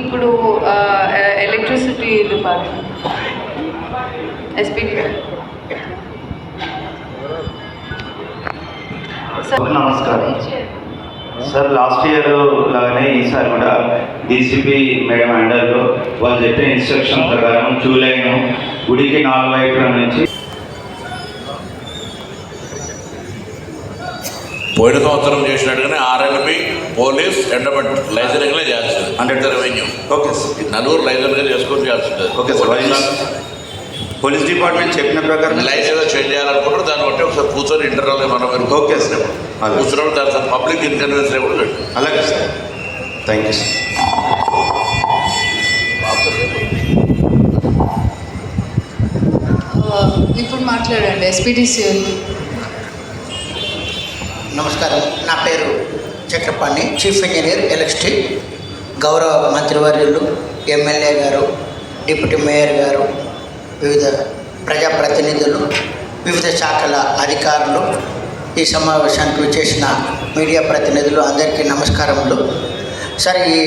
ఇప్పుడు electricity department నమస్కారం. Sir last year లాగానే ఈసారి కూడా డీసీపీ మేడం హ్యాండల్లో వాళ్ళు చెప్పిన ఇన్స్ట్రక్షన్ ప్రకారం జూలైను గుడికి నాలుగు వైపుల నుంచి పోయిన సంవత్సరం చేసినట్టుగానే ఆర్ఎల్బి పోలీస్ ఎండమెంట్ లైసెన్స్లే చేయాల్సింది. Hundred revenue okay sir. నలుగురు లైసెన్స్గా చేసుకొని చేయాల్సింది. ఓకే సార్ పోలీస్ డిపార్ట్మెంట్ చెప్పిన ప్రకారం లైసెన్స్ చేంజ్ చేయాలనుకుంటారు దాన్ని బట్టి ఒకసారి కూర్చొని ఇంటర్నల్ మనం మీరు ఓకే సార్. కూర్చున్నప్పుడు దాని పబ్లిక్ ఇన్కన్వీనియన్స్ లేకుండా పెట్టు అలాగే సార్. Thank you sir. ఇప్పుడు మాట్లాడండి ఎస్పీడీసీ నమస్కారం. నా పేరు చక్రపాణి చీఫ్ ఇంజనీర్ ఎలక్ట్రిసిటీ గౌరవ మంత్రివర్యులు ఎమ్మెల్యే గారు డిప్యూటీ మేయర్ గారు వివిధ ప్రజాప్రతినిధులు వివిధ శాఖల అధికారులు ఈ సమావేశానికి చేసిన మీడియా ప్రతినిధులు అందరికీ నమస్కారములు. సార్ ఈ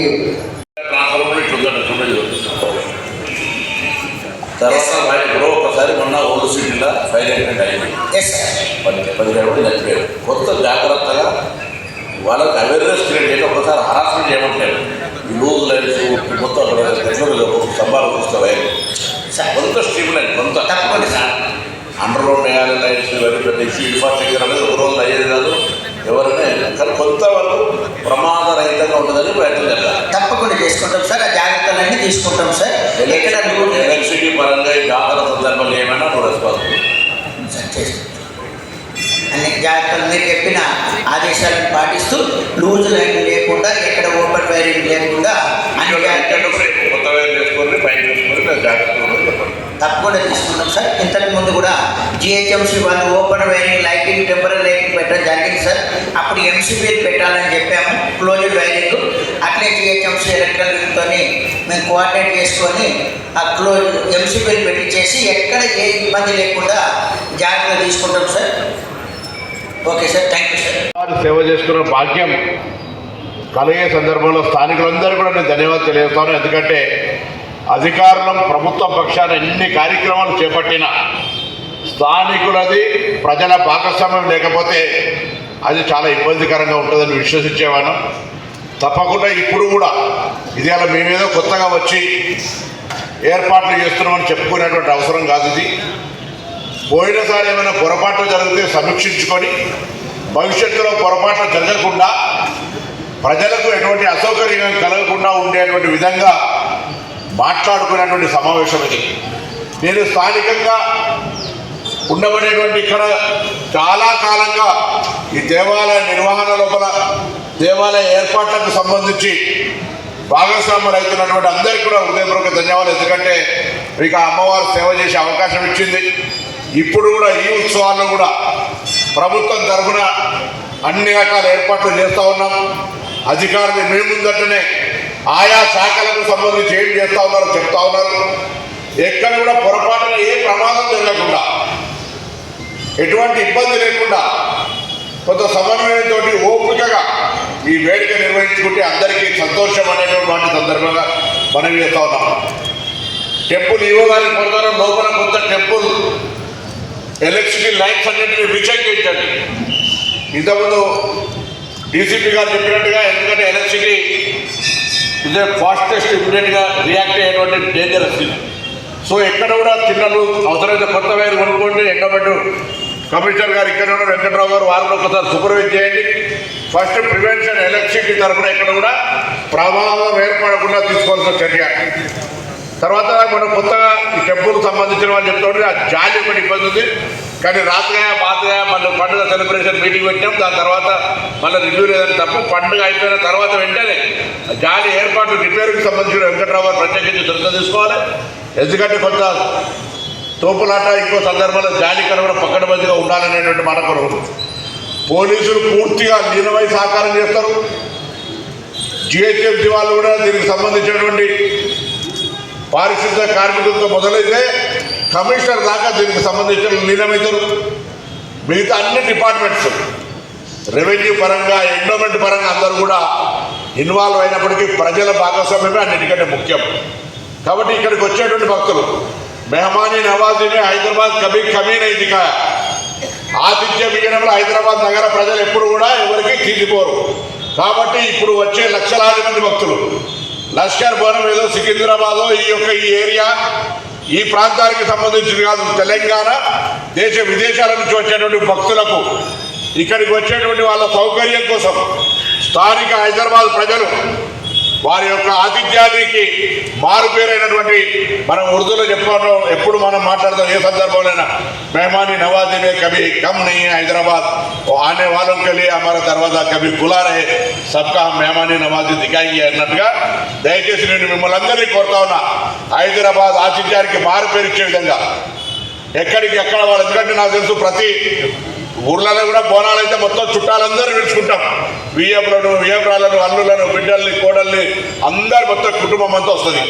తర్వాత బయట ఇప్పుడు ఒకసారి మొన్న ఓల్డ్ సిటీలో ఫైర్ యాక్సిడెంట్ అయింది. పది పదిహేడు మంది చనిపోయారు. కొత్త జాగ్రత్తగా వాళ్ళకి అవేర్నెస్ క్రియేట్ చేసి ఒకసారి హరాస్మెంట్ చేయమంటారు లూజ్ లైన్స్ మొత్తం స్తంభాలు చూస్తే వైర్ కొంత స్ట్రీమ్ లైన్ కొంత. అండర్ గ్రౌండ్ వేయాలి లైన్స్ ఇవన్నీ ఇష్యూ ఇన్ఫ్రాస్ట్రక్చర్ అనేది ఒక రోజు అయ్యేది కాదు. ఎవరైనా కానీ కొంతవరకు ప్రమాదరహితంగా ఉంటుందని ప్రయత్నం చేస్తారు. తప్పకుండా చేసుకుంటాం సార్ జాగ్రత్తలన్నీ తీసుకుంటాం సార్. ఎక్కడ ఎలక్ట్రిసిటీ పరంగా ఈ జాతర సందర్భంలో ఏమైనా నువ్వు రెస్పాన్సిబుల్ అన్ని జాగ్రత్తలు మీరు చెప్పిన ఆదేశాలను పాటిస్తూ లూజ్ లైన్ లేకుండా ఎక్కడ ఓపెన్ వైరింగ్ లేకుండా అన్ని జాగ్రత్తలు కొత్త వేరు చేసుకొని పైన ఉండమని చెప్పండి తప్పకుండా తీసుకున్నాం సార్. ఇంతకు ముందు కూడా జిహెచ్ఎంసీ వాళ్ళు open wiring lighting temporary lighting పెట్టడం జరిగింది సార్. అప్పుడు ఎంసీబీలు పెట్టాలని చెప్పాము క్లోజ్డ్ వైరింగ్. అట్లే జిహెచ్ఎంసీ ఎలక్ట్రికల్తో మేము కోఆర్డినేట్ చేసుకొని ఆ క్లోజ్ ఎంసీబీలు పెట్టించేసి ఎక్కడ ఏ ఇబ్బంది లేకుండా జాగ్రత్త తీసుకుంటాం sir. Okay sir thank you sir. సేవ చేసుకున్న భాగ్యం కలిగే సందర్భంలో స్థానికులందరూ కూడా నేను ధన్యవాదాలు తెలియజేస్తాను. ఎందుకంటే అధికారులం ప్రభుత్వ పక్షాన ఎన్ని కార్యక్రమాలు చేపట్టినా స్థానికులది ప్రజల భాగస్వామ్యం లేకపోతే అది చాలా ఇబ్బందికరంగా ఉంటుందని విశ్వసించేవాను తప్పకుండా ఇప్పుడు కూడా ఇది అలా మేమేదో కొత్తగా వచ్చి ఏర్పాట్లు చేస్తున్నామని చెప్పుకునేటువంటి అవసరం కాదు ఇది. పోయినసారి ఏమైనా పొరపాట్లు జరిగితే సమీక్షించుకొని భవిష్యత్తులో పొరపాట్లు జరగకుండా ప్రజలకు ఎటువంటి అసౌకర్యం కలగకుండా ఉండేటువంటి విధంగా మాట్లాడుకునేటువంటి సమావేశం ఇది. నేను స్థానికంగా ఉండబడేటువంటి ఇక్కడ చాలా కాలంగా ఈ దేవాలయ నిర్వహణ లోపల దేవాలయ ఏర్పాట్లకు సంబంధించి భాగస్వాములు అవుతున్నటువంటి అందరికీ కూడా హృదయపూర్వక ధన్యవాదాలు. ఎందుకంటే మీకు అమ్మవారు సేవ చేసే అవకాశం ఇచ్చింది. ఇప్పుడు కూడా ఈ ఉత్సవాల్లో కూడా ప్రభుత్వం తరఫున అన్ని రకాల ఏర్పాట్లు చేస్తూ ఉన్నాం. అధికారులు మీ ముందట్టునే ఆయా శాఖలకు సంబంధించి ఏం చేస్తూ ఉన్నారో చెప్తా ఉన్నారు. ఎక్కడ కూడా పొరపాటున ఏ ప్రమాదం జరగకుండా ఎటువంటి ఇబ్బంది లేకుండా కొంత సమన్వయంతో ఓపికగా ఈ వేడుక నిర్వహించుకుంటే అందరికీ సంతోషం అనేటువంటి సందర్భంగా మనం చేస్తా ఉన్నాం. టెంపుల్ ఈవో గారికి లోపల కొంత టెంపుల్ ఎలక్ట్రిసిటీ లైన్స్ అన్నింటినీ విచక్షించండి ఇంతకుముందు డీసీపీ గారు చెప్పినట్టుగా ఎందుకంటే ఎలక్ట్రిసిటీ ఇదే ఫాస్టెస్ట్ ఇమీడియట్గా రియాక్ట్ అయ్యేటువంటి డేంజర్ వచ్చింది సో ఎక్కడ కూడా చిన్నలు అవసరమైతే కొత్త వైర్ కొనుక్కోండి ఎండబెట్టు కమిషనర్ గారు ఇక్కడ ఉన్న వెంకట్రావు గారు వారిని ఒకసారి సూపర్వైజ్ చేయండి. ఫస్ట్ ప్రివెన్షన్ ఎలక్ట్రిసిటీ తరఫున ఇక్కడ కూడా ప్రభావం ఏర్పడకుండా తీసుకోవాల్సిన చర్య. తర్వాత మనం కొత్తగా ఈ టెంపుల్కి సంబంధించిన వాళ్ళు చెప్తుంటే ఆ జాలి ఒకటి ఇబ్బంది ఉంది. కానీ రాత్రిగా పాతగా మళ్ళీ పండుగ సెలబ్రేషన్ మీటింగ్ పెట్టాం దాని తర్వాత మళ్ళీ రివ్యూ లేదని తప్ప. పండుగ అయిపోయిన తర్వాత వెంటనే జాలి ఏర్పాట్లు రిపేర్కి సంబంధించిన వెంకట్రావు గారు ప్రత్యేకించి శ్రద్ధ తీసుకోవాలి. ఎందుకంటే కొంత తోపులాట ఇంకో సందర్భంలో జాలి కూడా పక్కన బందిగా ఉండాలనేటువంటి మాట కొరకు పోలీసులు పూర్తిగా లీనమై సహకారం చేస్తారు. జిహెచ్ఎంసీ వాళ్ళు కూడా దీనికి సంబంధించినటువంటి పారిశుద్ధ కార్మికులతో మొదలైతే కమిషనర్ దాకా దీనికి సంబంధించిన లీనమవుతారు మిగతా అన్ని డిపార్ట్మెంట్స్ రెవెన్యూ పరంగా ఎండోమెంట్ పరంగా అందరూ కూడా ఇన్వాల్వ్ అయినప్పటికీ ప్రజల భాగస్వామ్యమే అన్నిటికంటే ముఖ్యం. కాబట్టి ఇక్కడికి వచ్చేటువంటి భక్తులు మెహమానీ నవాజీని హైదరాబాద్ కభీ కమీన్ అయింది కా ఆతిథ్య విజయంలో హైదరాబాద్ నగర ప్రజలు ఎప్పుడు కూడా ఎవరికి తీసిపోరు కాబట్టి ఇప్పుడు వచ్చే లక్షలాది మంది భక్తులు. లష్కర్ భవనం ఏదో సికింద్రాబాదో ఈ యొక్క ఈ ఏరియా ఈ ప్రాంతానికి సంబంధించింది కాదు. తెలంగాణ దేశ విదేశాల నుంచి వచ్చేటువంటి భక్తులకు ఇక్కడికి వచ్చేటువంటి వాళ్ళ సౌకర్యం కోసం స్థానిక హైదరాబాద్ ప్రజలు వారి యొక్క ఆతిథ్యాదికి మారు పేరైనటువంటి మనం ఉర్దూలో చెప్పుకుంటాం ఎప్పుడు మనం మాట్లాడతాం ఏ సందర్భంలోనైనా మెహమాని నవాజీమే కవి కమ్ నయ్య హైదరాబాద్ ఆనే వాళ్ళం కలిగి అమర తర్వాత కవి గులారే సబ్కా మెహమాని నవాజి దిగాయి అన్నట్టుగా దయచేసి నేను మిమ్మల్ని అందరినీ కోరుతా ఉన్నా హైదరాబాద్ ఆతిథ్యానికి మారుపేరిచ్చే విధంగా. ఎక్కడికి ఎక్కడ వాళ్ళు ఎందుకంటే నాకు తెలుసు ప్రతి ఊర్లలో కూడా బోనాలు మొత్తం చుట్టాలందరూ విడుచుకుంటాం వియ్యపులను వియ్యపురాలను అల్లులను బిడ్డల్ని కోడల్ని అందరి మొత్తం కుటుంబం అంతా వస్తుంది.